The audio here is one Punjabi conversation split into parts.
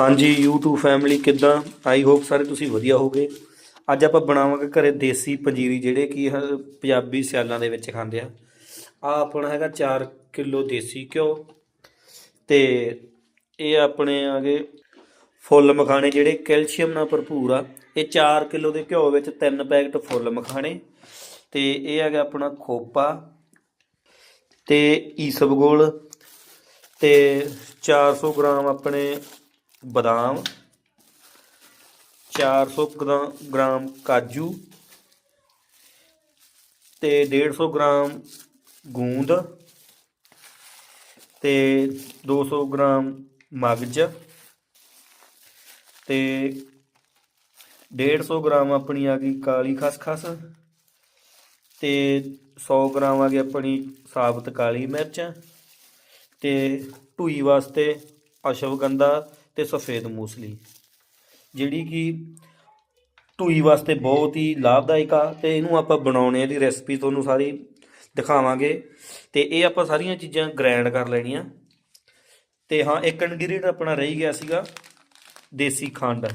ਹਾਂਜੀ, YouTube ਫੈਮਿਲੀ ਕਿੱਦਾਂ? ਆਈ ਹੋਪ ਸਾਰੇ ਤੁਸੀਂ ਵਧੀਆ ਹੋਗੇ ਅੱਜ ਆਪਾਂ ਬਣਾਵਾਂਗੇ ਘਰੇ ਦੇਸੀ ਪੰਜੀਰੀ, ਜਿਹੜੇ ਕਿ ਪੰਜਾਬੀ ਸਿਆਲਾਂ ਦੇ ਵਿੱਚ ਖਾਂਦੇ ਆ। ਆ ਆਪਣਾ ਹੈਗਾ 4 ਕਿਲੋ ਦੇਸੀ ਘਿਓ। ਤੇ ਇਹ ਆਪਣੇ ਆਗੇ ਫੁੱਲ ਮਖਾਣੇ, ਜਿਹੜੇ ਕੈਲਸ਼ੀਅਮ ਨਾਲ ਭਰਪੂਰ ਆ। ਇਹ 4 ਕਿਲੋ ਦੇ ਘਿਓ ਵਿੱਚ ਤਿੰਨ ਪੈਕਟ ਫੁੱਲ ਮਖਾਣੇ। ਤੇ ਇਹ ਹੈਗਾ ਆਪਣਾ ਖੋਪਾ ਤੇ ਈਸਬਗੋਲ ਤੇ 400 ਗ੍ਰਾਮ ਆਪਣੇ ਬਦਾਮ 400 ਗ੍ਰਾ- ਗ੍ਰਾਮ ਕਾਜੂ ਤੇ 150 ਗ੍ਰਾਮ ਗੂੰਦ ਤੇ 200 ਗ੍ਰਾਮ ਮਗਜ ਤੇ 150 ਗ੍ਰਾਮ ਆਪਣੀ ਆ ਗਈ ਕਾਲੀ ਖਸਖਸ ਤੇ 100 ਗ੍ਰਾਮ ਆ ਗਈ ਆਪਣੀ ਸਾਬਤ ਕਾਲੀ ਮਿਰਚ ਤੇ ਢੂਈ ਵਾਸਤੇ ਅਸ਼ਵਗੰਧਾ ਤੇ ਸਫੇਦ ਮੂਸਲੀ, ਜਿਹੜੀ ਕਿ ਟੂਈ ਵਾਸਤੇ ਬਹੁਤ ਹੀ ਲਾਭਦਾਇਕ ਆ ਤੇ ਇਹਨੂੰ ਆਪਾਂ ਬਣਾਉਣੇ ਦੀ ਰੈਸਪੀ ਤੁਹਾਨੂੰ ਸਾਰੀ ਦਿਖਾਵਾਂਗੇ ਤੇ ਇਹ ਆਪਾਂ ਸਾਰੀਆਂ ਚੀਜ਼ਾਂ ਗ੍ਰਾਈਂਡ ਕਰ ਲੈਣੀਆਂ। ਤੇ ਹਾਂ, ਇੱਕ ਇਨਗਰੀਡੀਅੰਟ ਆਪਣਾ ਰਹੀ ਗਿਆ ਸੀਗਾ, ਦੇਸੀ ਖੰਡ।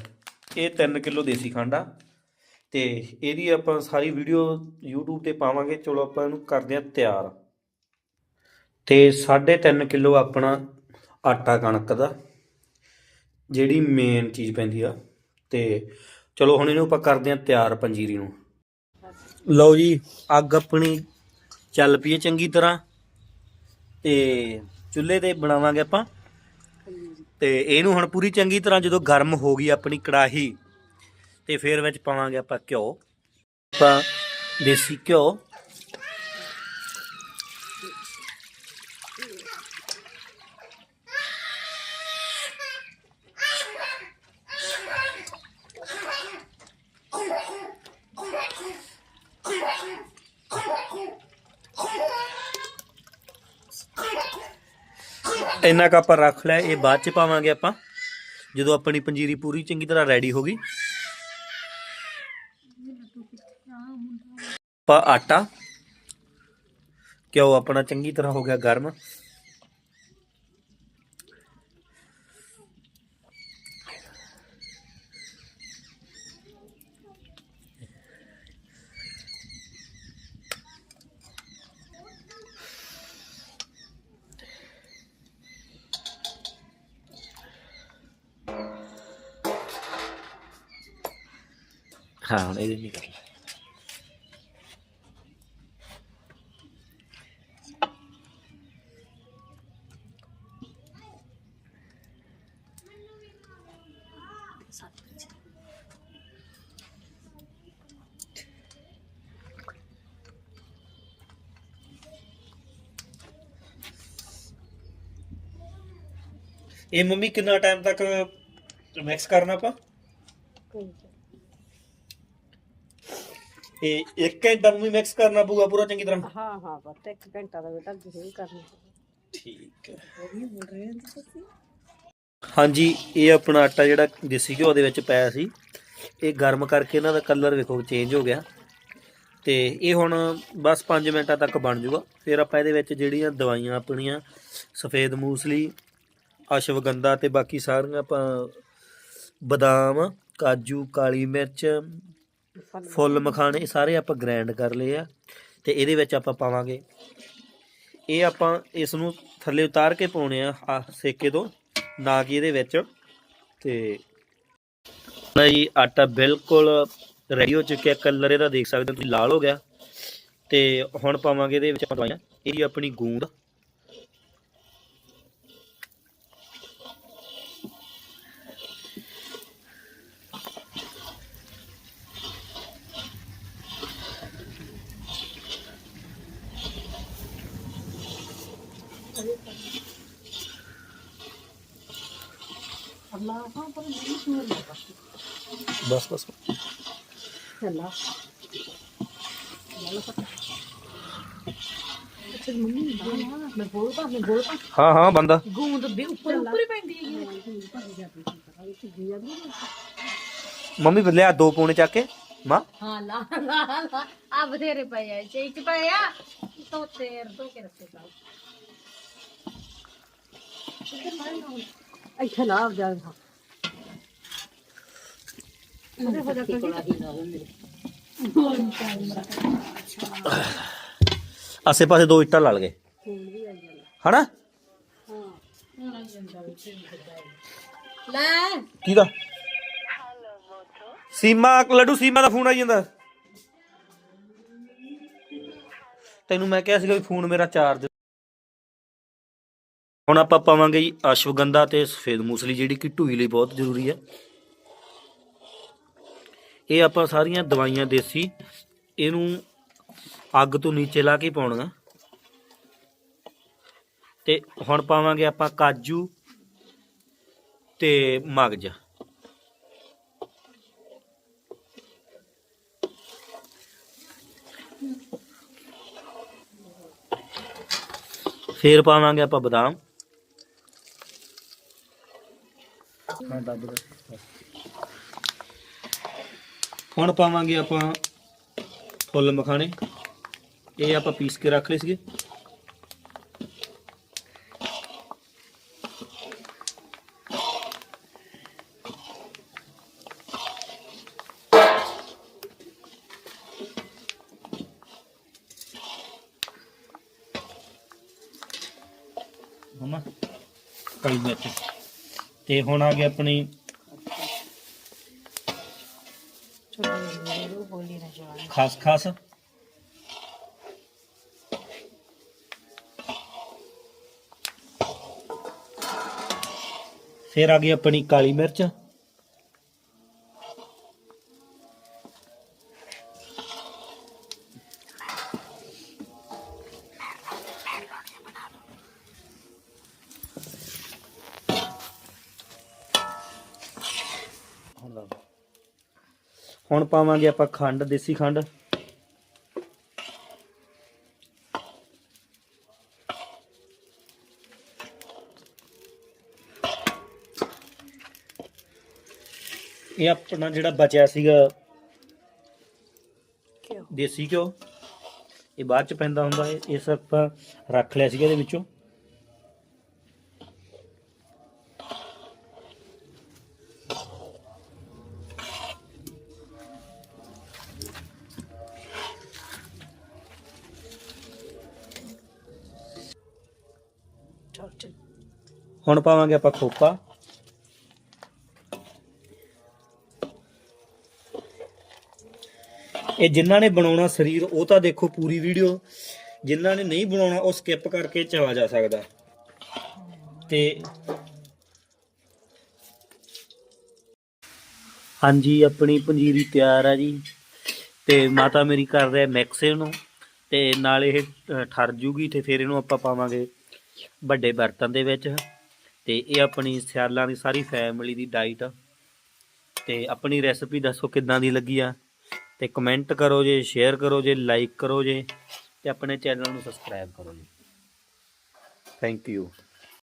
ਇਹ 3 ਕਿਲੋ ਦੇਸੀ ਖੰਡ ਆ। ਤੇ ਇਹਦੀ ਆਪਾਂ ਸਾਰੀ ਵੀਡੀਓ YouTube ਤੇ ਪਾਵਾਂਗੇ। ਚਲੋ ਆਪਾਂ ਇਹਨੂੰ ਕਰਦੇ ਹਾਂ ਤਿਆਰ। ਤੇ 3.5 ਕਿਲੋ ਆਪਣਾ ਆਟਾ ਕਣਕ ਦਾ। ਜਿਹੜੀ ਮੇਨ ਚੀਜ਼ ਪੈਂਦੀ ਆ। ਤੇ ਚਲੋ ਹੁਣ ਇਹਨੂੰ ਆਪਾਂ ਕਰਦੇ ਹਾਂ ਤਿਆਰ ਪੰਜੀਰੀ ਨੂੰ। ਲਓ ਜੀ, ਅੱਗ ਆਪਣੀ ਚੱਲ ਪਈ ਹੈ ਚੰਗੀ ਤਰ੍ਹਾਂ। ਤੇ ਚੁੱਲ੍ਹੇ ਤੇ ਬਣਾਵਾਂਗੇ ਆਪਾਂ। ਤੇ ਇਹਨੂੰ ਹੁਣ ਪੂਰੀ ਚੰਗੀ ਤਰ੍ਹਾਂ ਜਦੋਂ ਗਰਮ ਹੋ ਗਈ ਆਪਣੀ ਕੜਾਹੀ, ਤੇ ਫਿਰ ਵਿੱਚ ਪਾਵਾਂਗੇ ਆਪਾਂ ਘਿਓ। ਆਪਾਂ ਦੇਸੀ ਘਿਓ। ਇੰਨਾ ਕੁ ਆਪਾਂ ਰੱਖ ਲਿਆ, ਇਹ ਬਾਅਦ ਚ ਪਾਵਾਂਗੇ ਆਪਾਂ। ਜਦੋਂ ਆਪਣੀ ਪੰਜੀਰੀ ਪੂਰੀ ਚੰਗੀ ਤਰ੍ਹਾਂ ਰੈਡੀ ਹੋ ਗਈ। ਆਪਾਂ ਆਟਾ, ਘਿਓ ਆਪਣਾ ਚੰਗੀ ਤਰ੍ਹਾਂ ਹੋ ਗਿਆ ਗਰਮ। ਹਾਂ ਹੁਣ ਇਹਦੇ ਨਹੀਂ ਕਰ ਇਹ ਮੰਮੀ ਕਿੰਨਾ ਟਾਈਮ ਤੱਕ ਮਿਕਸ ਕਰਨਾ ਆਪਾਂ? ਇਹ ਇੱਕ ਘੰਟਾ ਮੰਮੀ ਮਿਕਸ ਕਰਨਾ ਪਊਗਾ ਪੂਰਾ ਚੰਗੀ ਤਰ੍ਹਾਂ। ਹਾਂ ਹਾਂ ਬਸ ਇੱਕ ਘੰਟਾ ਦਾ ਬੇਟਾ ਜ਼ਰੂਰ ਕਰਨਾ। ਠੀਕ ਹੈ। ਹਾਂਜੀ ਇਹ ਆਪਣਾ ਆਟਾ ਜਿਹੜਾ ਦੇਸੀ ਘਿਓ ਦੇ ਵਿੱਚ ਪਾਇਆ ਸੀ ਇਹ ਗਰਮ ਕਰਕੇ ਇਹਨਾਂ ਦਾ ਕਲਰ ਵੇਖੋ ਚੇਂਜ ਹੋ ਗਿਆ। ਤੇ ਇਹ ਹੁਣ ਬਸ 5 ਮਿੰਟਾਂ ਤੱਕ ਬਣ ਜਾਊਗਾ ਫਿਰ ਆਪਾਂ ਇਹਦੇ ਵਿੱਚ ਜਿਹੜੀਆਂ ਦਵਾਈਆਂ ਆਪਣੀਆਂ ਸਫੇਦ ਮੂਸਲੀ ਅਸ਼ਵਗੰਧਾ ਤੇ ਬਾਕੀ ਸਾਰੀਆਂ ਆਪਾਂ ਬਦਾਮ ਕਾਜੂ ਕਾਲੀ ਮਿਰਚ ਫੁੱਲ ਮਖਾਣੇ ਸਾਰੇ ਆਪਾਂ ਗ੍ਰਾਈਂਡ ਕਰ ਲਏ ਆ ਤੇ ਇਹਦੇ ਵਿੱਚ ਆਪਾਂ ਪਾਵਾਂਗੇ। ਇਹ ਆਪਾਂ ਇਸ ਨੂੰ ਥੱਲੇ ਉਤਾਰ ਕੇ ਪਾਉਣੇ ਆ ਸੇਕੇ ਤੋਂ ਨਾ ਕਿ ਇਹਦੇ ਵਿੱਚ। ਤੇ ਨਾ ਜੀ ਆਟਾ ਬਿਲਕੁਲ ਰੈਡੀ ਹੋ ਚੁੱਕਿਆ ਕਲਰ ਇਹਦਾ ਦੇਖ ਸਕਦੇ ਹੋ ਤੁਸੀਂ ਲਾਲ ਹੋ ਗਿਆ। ਤੇ ਹੁਣ ਪਾਵਾਂਗੇ ਇਹਦੇ ਵਿੱਚ ਆਪਾਂ ਦਵਾਈਆਂ ਇਹਦੀ ਆਪਣੀ ਗੂੰਦ। ਅੱਲਾਹ ਅੱਛਾ ਮੰਮੀ ਨਾ ਮੈਂ ਬੋਲਦਾ ਮੈਂ ਬੋਲਦਾ। ਹਾਂ ਹਾਂ ਬੰਦਾ। ਗੂੰਦ ਵੀ ਉੱਪਰ ਉੱਪਰ ਹੀ ਪੈਂਦੀ ਹੈ ਮੰਮੀ ਬਦਲਿਆ ਦੋ ਪੌਣੇ ਚੱਕ ਕੇ। ਮਾਂ। ਹਾਂ ਲਾ ਲਾ ਲਾ। ਆ ਬਥੇਰੇ ਪਏ ਪਏ ਆ। ਕੇ ਰੱਖੇ। ਇੱਥੇ ਲਾ ਜਾ ਆਸੇ ਪਾਸੇ ਦੋ ਇੱਟਾਂ ਲੜ ਗਏ ਹਨਾ? ਲੈ। ਕਿਹਦਾ? ਸੀਮਾ ਲੱਡੂ ਸੀਮਾ ਦਾ ਫੋਨ ਆਈ ਜਾਂਦਾ। ਤੈਨੂੰ ਮੈਂ ਕਿਹਾ ਸੀਗਾ ਵੀ ਫੋਨ ਮੇਰਾ ਚਾਰਜ ਹੁਣ ਆਪਾਂ ਪਾਵਾਂਗੇ ਜੀ ਅਸ਼ਵਗੰਧਾ ਤੇ ਸਫੇਦ ਮੂਸਲੀ, ਜਿਹੜੀ ਕਿ ਢੂਈ ਲਈ ਬਹੁਤ ਜ਼ਰੂਰੀ ਹੈ। ਇਹ ਆਪਾਂ ਸਾਰੀਆਂ ਦਵਾਈਆਂ ਦੇਸੀ, ਇਹਨੂੰ ਅੱਗ ਤੋਂ ਨੀਚੇ ਲਾ ਕੇ ਪਾਉਣਾ। ਤੇ ਹੁਣ ਪਾਵਾਂਗੇ ਆਪਾਂ ਕਾਜੂ ਤੇ ਮਗਜ। ਫੇਰ ਪਾਵਾਂਗੇ ਆਪਾਂ ਬਦਾਮ। ਹਾਂ ਦੱਬ ਦੇ। ਹੁਣ ਪਾਵਾਂਗੇ ਆਪਾਂ ਫੁੱਲ ਮਖਾਣੇ। ਇਹ ਆਪਾਂ ਪੀਸ ਕੇ ਰੱਖ ਲਏ ਸੀਗੇ। ਹਮਾ ਕਾਲੀ ਮਿਰਚ। ਤੇ ਹੁਣ ਆ ਗਿਆ ਆਪਣੀ ਖਾਸ ਖਾਸ। ਫਿਰ ਆ ਗਈ ਆਪਣੀ ਕਾਲੀ ਮਿਰਚ। ਹੁਣ ਪਾਵਾਂਗੇ ਆਪਾਂ ਖੰਡ ਦੇਸੀ ਖੰਡ। ਇਹ ਆਪਣਾ ਜਿਹੜਾ ਬਚਿਆ ਸੀਗਾ ਦੇਸੀ ਘਿਓ ਇਹ ਬਾਅਦ ਚ ਪੈਂਦਾ ਹੁੰਦਾ ਹੈ ਇਸ ਆਪਾਂ ਰੱਖ ਲਿਆ ਸੀਗਾ ਇਹਦੇ ਵਿੱਚੋਂ। ਹੁਣ ਪਾਵਾਂਗੇ ਆਪਾਂ ਖੋਪਾ। ਇਹ ਜਿਨ੍ਹਾਂ ਨੇ ਬਣਾਉਣਾ ਸਰੀਰ, ਉਹ ਤਾਂ ਦੇਖੋ ਪੂਰੀ ਵੀਡੀਓ। ਜਿਨ੍ਹਾਂ ਨੇ ਨਹੀਂ ਬਣਾਉਣਾ, ਉਹ ਸਕਿਪ ਕਰਕੇ ਚਲਾ ਜਾ ਸਕਦਾ। ਤੇ ਹਾਂਜੀ, ਆਪਣੀ ਪੰਜੀਰੀ ਤਿਆਰ ਆ ਜੀ। ਤੇ ਮਾਤਾ ਮੇਰੀ ਕਰ ਰਿਹਾ ਮਿਕਸ ਨੂੰ। ਤੇ ਨਾਲ ਇਹ ਠਰ ਜੂਗੀ ਤੇ ਫਿਰ ਇਹਨੂੰ ਆਪਾਂ ਪਾਵਾਂਗੇ ਵੱਡੇ ਬਰਤਨ ਦੇ ਵਿੱਚ ਤੇ ਇਹ ਆਪਣੀ ਸਿਆਲਾਂ ਦੀ ਸਾਰੀ ਫੈਮਿਲੀ ਦੀ ਡਾਈਟ ਤੇ ਆਪਣੀ ਰੈਸਪੀ ਦੱਸੋ ਕਿੱਦਾਂ ਦੀ ਲੱਗੀ ਆ। ਤੇ ਕਮੈਂਟ ਕਰੋ ਜੇ ਸ਼ੇਅਰ ਕਰੋ ਜੇ ਲਾਈਕ ਕਰੋ ਜੇ ਤੇ ਆਪਣੇ ਚੈਨਲ ਨੂੰ ਸਬਸਕ੍ਰਾਈਬ ਕਰੋ ਜੀ। Thank you